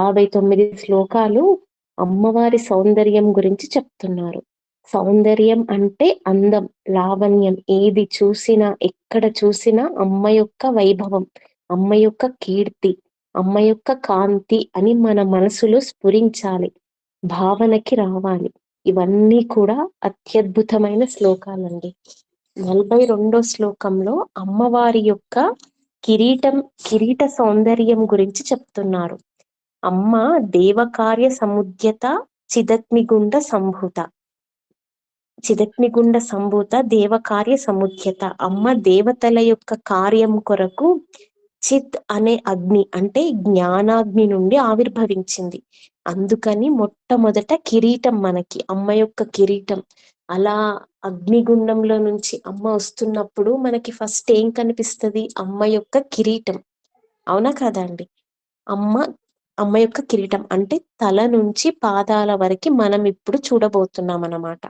యాభై తొమ్మిది శ్లోకాలు అమ్మవారి సౌందర్యం గురించి చెప్తున్నారు. సౌందర్యం అంటే అందం లావణ్యం. ఏది చూసినా ఎక్కడ చూసినా అమ్మ యొక్క వైభవం అమ్మ యొక్క కీర్తి అమ్మ యొక్క కాంతి అని మన మనసులో స్ఫురించాలి భావనకి రావాలి. ఇవన్నీ కూడా అత్యద్భుతమైన శ్లోకాలండి. నలభై రెండో శ్లోకంలో అమ్మవారి యొక్క కిరీటం కిరీట సౌందర్యం గురించి చెప్తున్నారు. అమ్మ దేవకార్య సముద్యత చిదగ్నిగుండ సంభూత. చిదగ్నిగుండ సంభూత దేవకార్య సముద్యత. అమ్మ దేవతల యొక్క కార్యం కొరకు చిత్ అనే అగ్ని అంటే జ్ఞానాగ్ని నుండి ఆవిర్భవించింది. అందుకని మొట్టమొదట కిరీటం మనకి అమ్మ యొక్క కిరీటం. అలా అగ్నిగుండంలో నుంచి అమ్మ వస్తున్నప్పుడు మనకి ఫస్ట్ ఏం కనిపిస్తుంది? అమ్మ యొక్క కిరీటం. అవునా కదా అండి? అమ్మ అమ్మ యొక్క కిరీటం. అంటే తల నుంచి పాదాల వరకు మనం ఇప్పుడు చూడబోతున్నాం అన్నమాట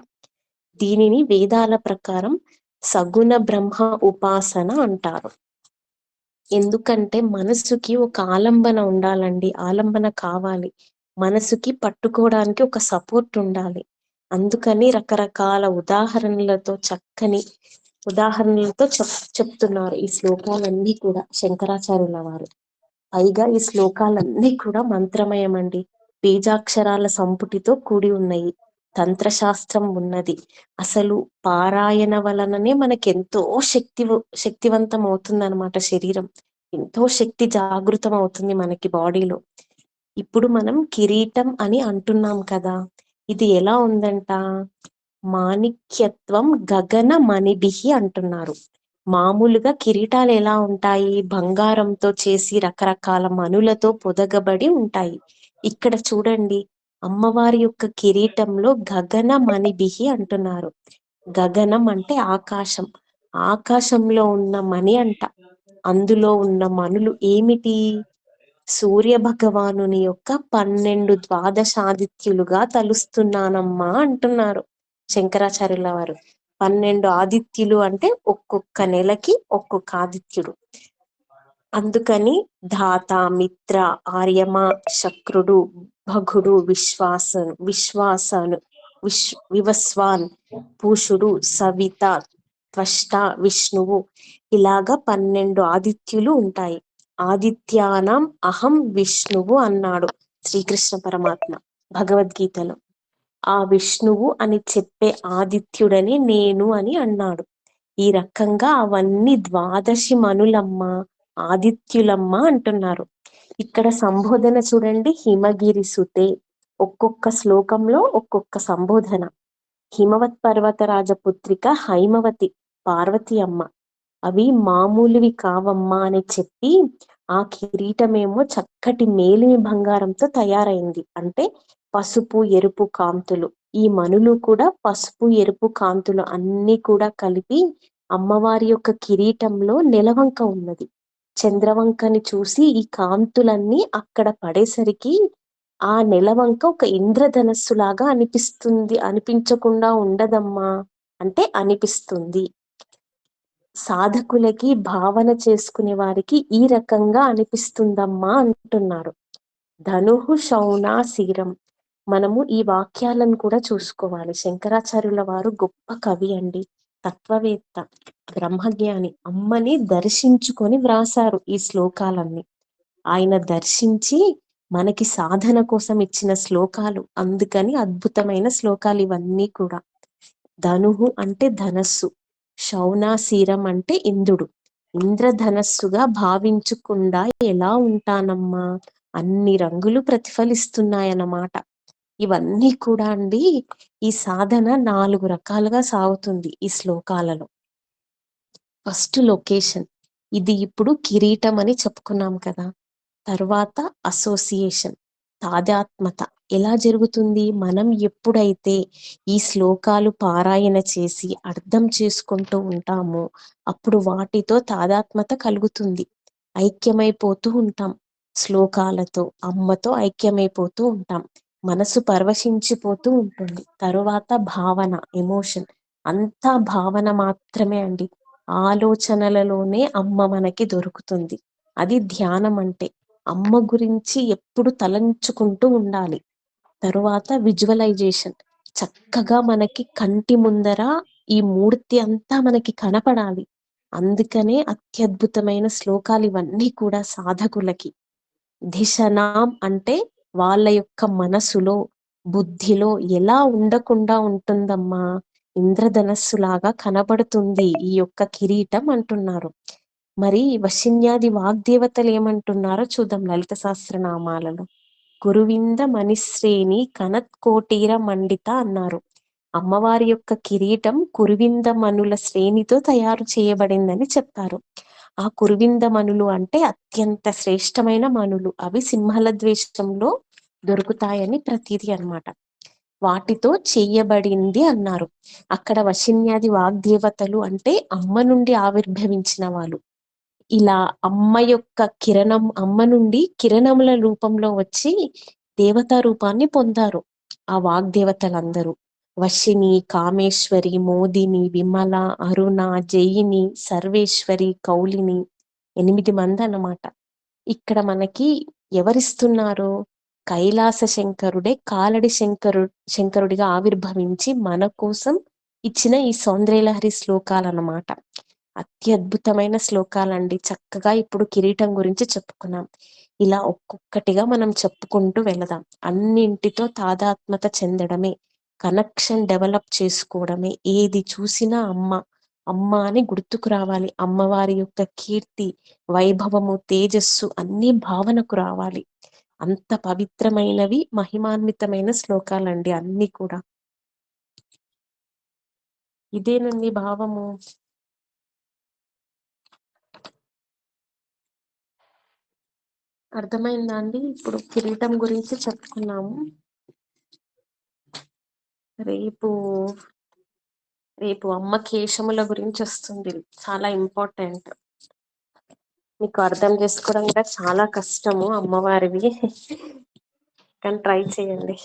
దీనిని వేదాల ప్రకారం సగుణ బ్రహ్మ ఉపాసన అంటారు. ఎందుకంటే మనసుకి ఒక ఆలంబన ఉండాలండి. ఆలంబన కావాలి. మనసుకి పట్టుకోవడానికి ఒక సపోర్ట్ ఉండాలి. అందుకని రకరకాల ఉదాహరణలతో చక్కని ఉదాహరణలతో చెప్ చెప్తున్నారు ఈ శ్లోకాలన్నీ కూడా శంకరాచార్యుల వారు. పైగా ఈ శ్లోకాలన్నీ కూడా మంత్రమయం అండి బీజాక్షరాల సంపుటితో కూడి ఉన్నాయి. తంత్రశాస్త్రం ఉన్నది. అసలు పారాయణ వలననే మనకి ఎంతో శక్తి శక్తివంతం అవుతుంది అనమాట శరీరం. ఎంతో శక్తి జాగృతం అవుతుంది మనకి బాడీలో. ఇప్పుడు మనం కిరీటం అని అంటున్నాం కదా. ఇది ఎలా ఉందంట? మాణిక్యత్వం గగన మణిభిహి అంటున్నారు. మామూలుగా కిరీటాలు ఎలా ఉంటాయి? బంగారంతో చేసి రకరకాల మనులతో పొదగబడి ఉంటాయి. ఇక్కడ చూడండి అమ్మవారి యొక్క కిరీటంలో గగన మణిబిహి అంటున్నారు. గగనం అంటే ఆకాశం. ఆకాశంలో ఉన్న మణి అంట. అందులో ఉన్న మనులు ఏమిటి? సూర్య భగవానుని యొక్క పన్నెండు ద్వాదశాదిత్యులుగా తలుస్తున్నానమ్మా అంటున్నారు శంకరాచార్యుల వారు. పన్నెండు ఆదిత్యులు అంటే ఒక్కొక్క నెలకి ఒక్కొక్క ఆదిత్యుడు. అందుకని ధాత మిత్ర ఆర్యమ శక్రుడు భగుడు విశ్వాస విశ్వాసను విశ్ వివస్వాన్ పూషుడు సవిత త్వష్ట విష్ణువు ఇలాగా పన్నెండు ఆదిత్యులు ఉంటాయి. ఆదిత్యానం అహం విష్ణువు అన్నాడు శ్రీకృష్ణ పరమాత్మ భగవద్గీతలో. ఆ విష్ణువు అని చెప్పే ఆదిత్యుడని నేను అని అన్నాడు. ఈ రకంగా అవన్నీ ద్వాదశి మనులమ్మ ఆదిత్యులమ్మ అంటున్నారు. ఇక్కడ సంబోధన చూడండి. హిమగిరి సుతే ఒక్కొక్క శ్లోకంలో ఒక్కొక్క సంబోధన. హిమవత్ పర్వత రాజపుత్రిక హైమవతి పార్వతి అమ్మ. అవి మామూలువి కావమ్మా అని చెప్పి ఆ కిరీటమేమో చక్కటి మేలిమి బంగారంతో తయారైంది. అంటే పసుపు ఎరుపు కాంతులు. ఈ మనులు కూడా పసుపు ఎరుపు కాంతులు అన్ని కూడా కలిపి అమ్మవారి యొక్క కిరీటంలో నెలవంక ఉన్నది. చంద్రవంకని చూసి ఈ కాంతులన్నీ అక్కడ పడేసరికి ఆ నెలవంక ఒక ఇంద్రధనస్సు లాగా అనిపిస్తుంది. అనిపించకుండా ఉండదమ్మా అంటే అనిపిస్తుంది. సాధకులకి భావన చేసుకునే వారికి ఈ రకంగా అనిపిస్తుందమ్మా అంటున్నారు. ధనుహు శౌనాశీరం మనము ఈ వాక్యాలను కూడా చూసుకోవాలి. శంకరాచార్యుల వారు గొప్ప కవి అండి. తత్వవేత్త బ్రహ్మజ్ఞాని అమ్మని దర్శించుకొని వ్రాసారు ఈ శ్లోకాలన్నీ. ఆయన దర్శించి మనకి సాధన కోసం ఇచ్చిన శ్లోకాలు అందుకని అద్భుతమైన శ్లోకాలు ఇవన్నీ కూడా. ధనుహు అంటే ధనస్సు శౌనాశీరం అంటే ఇంద్రుడు. ఇంద్రధనస్సుగా భావించకుండా ఎలా ఉంటానమ్మా? అన్ని రంగులు ప్రతిఫలిస్తున్నాయన్నమాట. ఇవన్నీ కూడా అండి ఈ సాధన నాలుగు రకాలుగా సాగుతుంది ఈ శ్లోకాలలో. ఫస్ట్ లొకేషన్ ఇది ఇప్పుడు కిరీటం అని చెప్పుకున్నాం కదా. తర్వాత అసోసియేషన్ తాదాత్మత ఎలా జరుగుతుంది? మనం ఎప్పుడైతే ఈ శ్లోకాలు పారాయణ చేసి అర్థం చేసుకుంటూ ఉంటామో అప్పుడు వాటితో తాదాత్మత కలుగుతుంది. ఐక్యమైపోతూ ఉంటాం. శ్లోకాలతో అమ్మతో ఐక్యమైపోతూ ఉంటాం. మనసు పరవశించిపోతూ ఉంటుంది. తరువాత భావన ఎమోషన్ అంతా భావన మాత్రమే అండి. ఆలోచనలలోనే అమ్మ మనకి దొరుకుతుంది. అది ధ్యానం అంటే. అమ్మ గురించి ఎప్పుడు తలంచుకుంటూ ఉండాలి. తరువాత విజువలైజేషన్. చక్కగా మనకి కంటి ముందర ఈ మూర్తి అంతా మనకి కనపడాలి. అందుకనే అత్యద్భుతమైన శ్లోకాలు ఇవన్నీ కూడా సాధకులకి. దిశనాం అంటే వాళ్ళ యొక్క మనసులో బుద్ధిలో ఎలా ఉండకుండా ఉంటుందమ్మా? ఇంద్రధనస్సులాగా కనబడుతుంది ఈ యొక్క కిరీటం అంటున్నారు. మరి వశిన్యాది వాగ్దేవతలు ఏమంటున్నారో చూద్దాం లలిత సహస్రనామాలలో. గురువింద మణిశ్రేణి కనత్ కోటీర మండిత అన్నారు. అమ్మవారి యొక్క కిరీటం కురువింద మనుల శ్రేణితో తయారు చేయబడిందని చెప్పారు ఆ కురువింద మనులు అంటే అత్యంత శ్రేష్టమైన మనులు. అవి సింహల ద్వేషంలో దొరుకుతాయని ప్రతీది అనమాట వాటితో చెయ్యబడింది అన్నారు. అక్కడ వశిన్యాది వాగ్దేవతలు అంటే అమ్మ నుండి ఆవిర్భవించిన వాళ్ళు. ఇలా అమ్మ యొక్క కిరణం అమ్మ నుండి కిరణముల రూపంలో వచ్చి దేవతా రూపాన్ని పొందారు ఆ వాగ్దేవతలందరూ. వశిని కామేశ్వరి మోదిని విమల అరుణ జయిని సర్వేశ్వరి కౌలిని ఎనిమిది మంది అన్నమాట ఇక్కడ మనకి ఎవరిస్తున్నారు? కైలాస శంకరుడే కాలడి శంకరు శంకరుడిగా ఆవిర్భవించి మన కోసం ఇచ్చిన ఈ సౌందర్యలహరి శ్లోకాలు అన్నమాట అత్యద్భుతమైన శ్లోకాలండి. చక్కగా ఇప్పుడు కిరీటం గురించి చెప్పుకున్నాం. ఇలా ఒక్కొక్కటిగా మనం చెప్పుకుంటూ వెళదాం. అన్నింటితో తాదాత్మత చెందడమే. కనెక్షన్ డెవలప్ చేసుకోవడమే. ఏది చూసినా అమ్మ అమ్మ అని గుర్తుకు రావాలి. అమ్మవారి యొక్క కీర్తి వైభవము తేజస్సు అన్ని భావనకు రావాలి. అంత పవిత్రమైనవి మహిమాన్వితమైన శ్లోకాలండి అన్ని కూడా. ఇదేనండి భావము. అర్థమైందా అండి? ఇప్పుడు కిరీటం గురించి చెప్పుకున్నాము. రేపు రేపు అమ్మ కేశముల గురించి వస్తుంది చాలా ఇంపార్టెంట్. మీకు అర్థం చేసుకోవడం కూడా చాలా కష్టము అమ్మవారివి. కానీ ట్రై చేయండి.